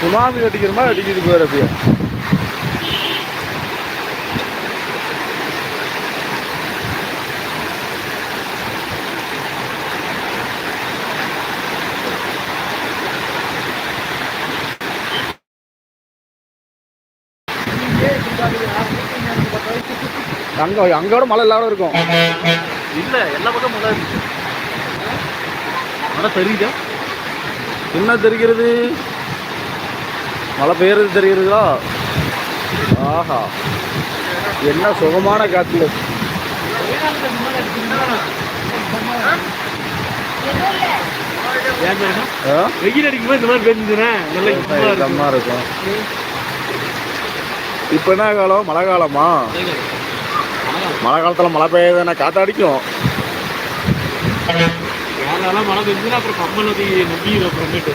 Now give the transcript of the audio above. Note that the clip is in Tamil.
சுனாமி அடிக்கிற மாதிரி அடிக்கிது பேர் அங்க அங்கோட மழை இல்லாத இருக்கும். இல்ல எல்லா பக்கம் மழை இருக்கு மழை தெரியுதா? என்ன தெரிகிறது? மழை பெய்யறது தெரிகிறதா? ஆஹா. என்ன சுகமான காற்று? வெயில் அடிக்கும்போது இந்த மாதிரி நல்ல. இதமா இருக்கும். இப்போ என்ன காலம்? மழை காலமா. மழை காலத்தில் மழை பெய்யுதுன்னா காற்று அடிக்கும். எல்லாம் மழை பெஞ்சுன்னா அப்புறம் கம்பல் நதி நம்பி அப்புறமேட்டு